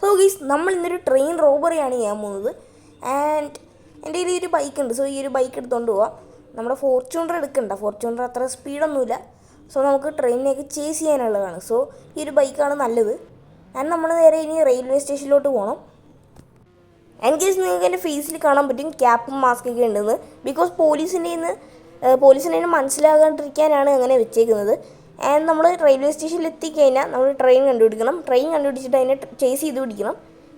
So ഗീസ് നമ്മൾ ഇന്നൊരു train റോബറിയാണ് ചെയ്യാൻ പോകുന്നത്. ആൻഡ് എന്റെ കയ്യിൽ ഒരു ബൈക്ക് ഉണ്ട്. സോ ഈ ഒരു ബൈക്ക് എടുത്തുകൊണ്ട് പോവാം. നമ്മുടെ ഫോർച്യൂണർ എടുക്കണ്ട. ഫോർച്യൂണർ അത്ര സ്പീഡൊന്നുമില്ല സോ നമുക്ക് ട്രെയിനിനെയൊക്കെ ചേസ് ചെയ്യാനുള്ളതാണ്. സോ ഈ ഒരു ബൈക്കാണ് നല്ലത്. ആൻഡ് നമ്മൾ നേരെ ഇനി റെയിൽവേ സ്റ്റേഷനിലോട്ട് പോകണം ആൻഡ് കേസ് നിങ്ങൾക്ക് എന്റെ ഫേസിൽ കാണാൻ പറ്റും ക്യാപ്പും മാസ്ക് ഒക്കെ ഉണ്ടെന്ന്. ബിക്കോസ് പോലീസിന്റെ നിന്ന് പോലീസിനെ മനസ്സിലാകാണ്ടിരിക്കാനാണ് അങ്ങനെ വെച്ചേക്കുന്നത്. ആൻഡ് നമ്മൾ റെയിൽവേ സ്റ്റേഷനിൽ എത്തിക്കഴിഞ്ഞാൽ നമ്മൾ ട്രെയിൻ കണ്ടുപിടിക്കണം. ട്രെയിൻ കണ്ടുപിടിച്ചിട്ട് അതിനെ ചേസ് ചെയ്ത് പിടിക്കണം.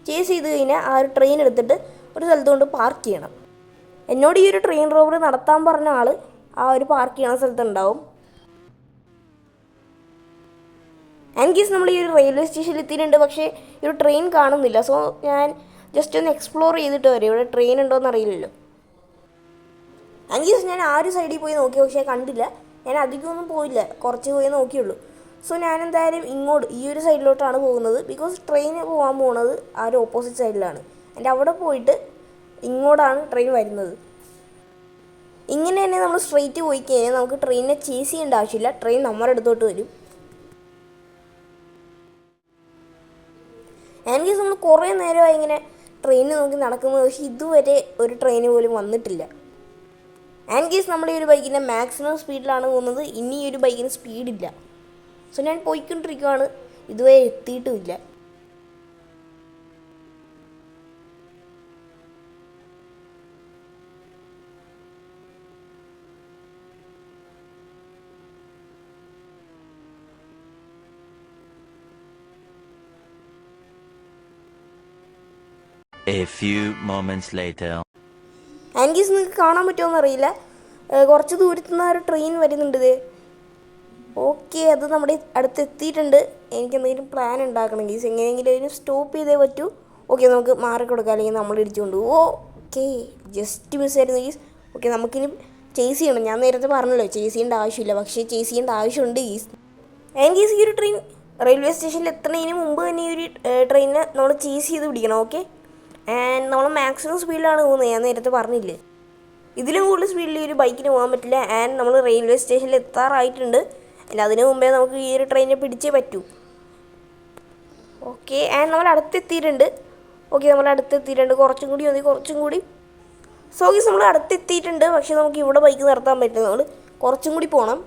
ചേസ് ചെയ്ത് കഴിഞ്ഞാൽ ആ ഒരു ട്രെയിൻ എടുത്തിട്ട് ഒരു സ്ഥലത്ത് കൊണ്ട് പാർക്ക് ചെയ്യണം. എന്നോട് ഈ ഒരു ട്രെയിൻ റോബറി നടത്താൻ പറഞ്ഞ ആൾ ആ ഒരു പാർക്ക് ചെയ്യണ സ്ഥലത്ത് ഉണ്ടാവും ആൻഡ് കേസ് നമ്മൾ ഈ ഒരു റെയിൽവേ സ്റ്റേഷനിൽ എത്തിയിട്ടുണ്ട്. പക്ഷേ ഈ ഒരു ട്രെയിൻ കാണുന്നില്ല. സോ ഞാൻ ജസ്റ്റ് ഒന്ന് എക്സ്പ്ലോർ ചെയ്തിട്ട് വരും. ഇവിടെ ട്രെയിൻ ഉണ്ടോയെന്ന് അറിയില്ലല്ലോ. ആൻഡ് കേസ് ഞാൻ ആ ഒരു സൈഡിൽ പോയി നോക്കി. പക്ഷേ കണ്ടില്ല. ഞാൻ അധികമൊന്നും പോയില്ല. കുറച്ച് പോയി നോക്കിയുള്ളൂ. സോ ഞാൻ എന്തായാലും ഇങ്ങോട്ട് ഈ ഒരു സൈഡിലോട്ടാണ് പോകുന്നത്. ബിക്കോസ് ട്രെയിൻ പോകാൻ പോകുന്നത് ആ ഒരു ഓപ്പോസിറ്റ് സൈഡിലാണ്. എന്റെ അവിടെ പോയിട്ട് ഇങ്ങോട്ടാണ് ട്രെയിൻ വരുന്നത്. ഇങ്ങനെ തന്നെ നമ്മൾ സ്ട്രെയിറ്റ് പോയി കഴിഞ്ഞാൽ നമുക്ക് ട്രെയിനിനെ ചേസ് ചെയ്യേണ്ട ആവശ്യമില്ല. ട്രെയിൻ നമ്മുടെ അടുത്തോട്ട് വരും. എനിക്ക് നമ്മൾ കുറേ നേരമായി ഇങ്ങനെ ട്രെയിൻ നോക്കി നടക്കുന്നത് പക്ഷേ ഇതുവരെ ഒരു ട്രെയിൻ പോലും വന്നിട്ടില്ല. ആൻഡ് കേസ് നമ്മൾ ഈ ഒരു ബൈക്കിന്റെ മാക്സിമം സ്പീഡിലാണ് പോകുന്നത്. ഇനി ഈ ഒരു ബൈക്കിന് സ്പീഡില്ല സോ ഞാൻ പോയിക്കൊണ്ടിരിക്കുവാണ്. ഇതുവരെ എത്തിയിട്ടുമില്ല. A few moments later. ആൻഗീസ് നിങ്ങൾക്ക് കാണാൻ പറ്റുമോ അറിയില്ല കുറച്ച് ദൂരത്തു നിന്ന് ഒരു ട്രെയിൻ വരുന്നുണ്ട് ഇത്. ഓക്കെ അത് നമ്മുടെ അടുത്ത് എത്തിയിട്ടുണ്ട്. എനിക്ക് എന്തെങ്കിലും പ്ലാൻ ഉണ്ടാക്കണം. ഗീസ് എങ്ങനെയെങ്കിലും അതിന് സ്റ്റോപ്പ് ചെയ്തേ പറ്റൂ. ഓക്കെ നമുക്ക് മാറി കൊടുക്കാം അല്ലെങ്കിൽ നമ്മൾ ഇടിച്ചുകൊണ്ട് ഓക്കെ ജസ്റ്റ് മിസ് ആയിരുന്നു ഗീസ് ഓക്കെ നമുക്കിനി ചേസ് ചെയ്യണം. ഞാൻ നേരത്തെ പറഞ്ഞല്ലോ ചേസ് ചെയ്യേണ്ട ആവശ്യമില്ല. പക്ഷേ ചേസ് ചെയ്യേണ്ട ആവശ്യമുണ്ട് ഗീസ് ആൻഗീസ് ഈ ഒരു ട്രെയിൻ റെയിൽവേ സ്റ്റേഷനിൽ എത്തുന്നതിന് മുമ്പ് തന്നെ ഈ ഒരു ട്രെയിനിനെ നമ്മൾ ചേസ് ചെയ്ത് പിടിക്കണം. ഓക്കെ ആൻഡ് നമ്മൾ മാക്സിമം സ്പീഡിലാണ് പോകുന്നത്. ഞാൻ നേരത്തെ പറഞ്ഞില്ലേ? ഇതിലും കൂടുതൽ സ്പീഡിൽ ഒരു ബൈക്കിന് പോകാൻ പറ്റില്ല. ആൻഡ് നമ്മൾ റെയിൽവേ സ്റ്റേഷനിൽ എത്താറായിട്ടുണ്ട്. ആൻഡ് അതിന് മുമ്പേ നമുക്ക് ഈ ഒരു ട്രെയിനിനെ പിടിച്ചേ പറ്റൂ. ഓക്കെ ആൻഡ് നമ്മൾ അടുത്തെത്തിയിട്ടുണ്ട്. ഓക്കെ നമ്മൾ അടുത്തെത്തിയിട്ടുണ്ട്. കുറച്ചും കൂടി മതി കുറച്ചും കൂടി. സോ ഗീസ് നമ്മൾ അടുത്തെത്തിയിട്ടുണ്ട്. പക്ഷേ നമുക്ക് ഇവിടെ ബൈക്ക് നിർത്താൻ പറ്റില്ല. നമ്മൾ കുറച്ചും കൂടി പോകണം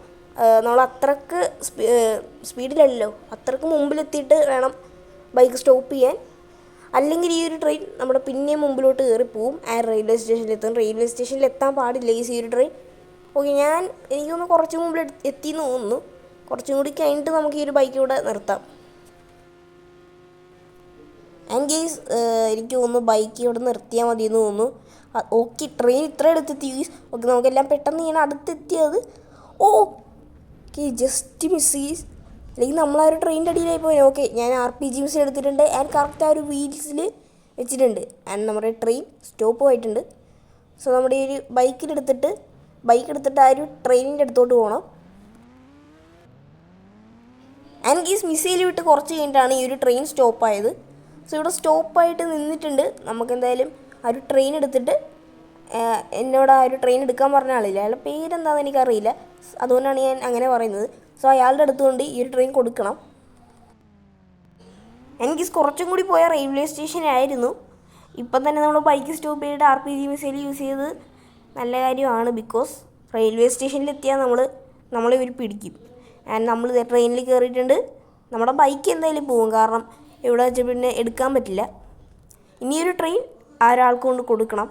നമ്മൾ അത്രയ്ക്ക് സ്പീഡിലല്ലോ അത്രയ്ക്ക് മുമ്പിലെത്തിയിട്ട് വേണം ബൈക്ക് സ്റ്റോപ്പ് ചെയ്യാൻ. അല്ലെങ്കിൽ ഈ ഒരു ട്രെയിൻ നമ്മുടെ പിന്നെയും മുമ്പിലോട്ട് കയറി പോവും. ആ റെയിൽവേ സ്റ്റേഷനിൽ എത്തും. റെയിൽവേ സ്റ്റേഷനിൽ എത്താൻ പാടില്ല ഈ ഒരു ട്രെയിൻ ഓക്കെ ഞാൻ എനിക്കൊന്ന് കുറച്ച് മുമ്പിൽ എത്തിയെന്ന് തോന്നുന്നു. കുറച്ചും കൂടി കഴിഞ്ഞിട്ട് നമുക്ക് ഈ ഒരു ബൈക്ക് ഇവിടെ നിർത്താം. ആൻഡ് ഗെയ്സ് എനിക്ക് തോന്നുന്നു ബൈക്ക് ഇവിടെ നിർത്തിയാൽ മതി എന്ന് തോന്നുന്നു ഓക്കെ ട്രെയിൻ ഇത്ര അടുത്തെത്തി ഓക്കെ നമുക്കെല്ലാം പെട്ടെന്ന് ഇങ്ങനെ അടുത്തെത്തിയത്. ഓ ഓക്കെ ജസ്റ്റ് മിസ് ഗീസ് അല്ലെങ്കിൽ നമ്മൾ ആ ഒരു ട്രെയിനിന്റെ അടിയിലായി പോയി. ഓക്കെ ഞാൻ ആർ പി ജി മിസ് എടുത്തിട്ടുണ്ട്. ആൻഡ് കറക്റ്റ് ആ ഒരു വീൽസിൽ വെച്ചിട്ടുണ്ട്. ആൻഡ് നമ്മുടെ ട്രെയിൻ സ്റ്റോപ്പ് ആയിട്ടുണ്ട്. സോ നമ്മുടെ ഈ ഒരു ബൈക്കിലെടുത്തിട്ട് ബൈക്ക് എടുത്തിട്ട് ആ ഒരു ട്രെയിനിന്റെ അടുത്തോട്ട് പോകണം ആൻഡ് ഗീസ് മിസൈൽ വിട്ട് കുറച്ച് കഴിഞ്ഞിട്ടാണ് ഈ ഒരു ട്രെയിൻ സ്റ്റോപ്പായത് സോ ഇവിടെ സ്റ്റോപ്പായിട്ട് നിന്നിട്ടുണ്ട്. നമുക്ക് എന്തായാലും ആ ഒരു ട്രെയിൻ എടുത്തിട്ട് എന്നോട് ആ ഒരു ട്രെയിൻ എടുക്കാൻ പറഞ്ഞ ആളില്ല. അയാളുടെ പേരെന്താണെന്ന് എനിക്കറിയില്ല. അതുകൊണ്ടാണ് ഞാൻ അങ്ങനെ പറയുന്നത്. സോ അയാളുടെ അടുത്തുകൊണ്ട് ഈ ഒരു ട്രെയിൻ കൊടുക്കണം. എനിക്ക് കുറച്ചും കൂടി പോയ റെയിൽവേ സ്റ്റേഷനായിരുന്നു ഇപ്പം തന്നെ നമ്മൾ ബൈക്ക് സ്റ്റോപ്പ് ചെയ്തിട്ട് R P G missile use ചെയ്ത് നല്ല കാര്യമാണ് ബിക്കോസ് റെയിൽവേ സ്റ്റേഷനിൽ എത്തിയാൽ നമ്മൾ നമ്മളെ ഇവർ പിടിക്കും. ആൻഡ് നമ്മൾ ട്രെയിനിൽ കയറിയിട്ടുണ്ട്. നമ്മുടെ ബൈക്ക് എന്തായാലും പോകും. കാരണം ഇവിടെ വെച്ച് പിന്നെ എടുക്കാൻ പറ്റില്ല. ഇനിയൊരു ട്രെയിൻ ആരാൾക്കൊണ്ട് കൊണ്ട് കൊടുക്കണം?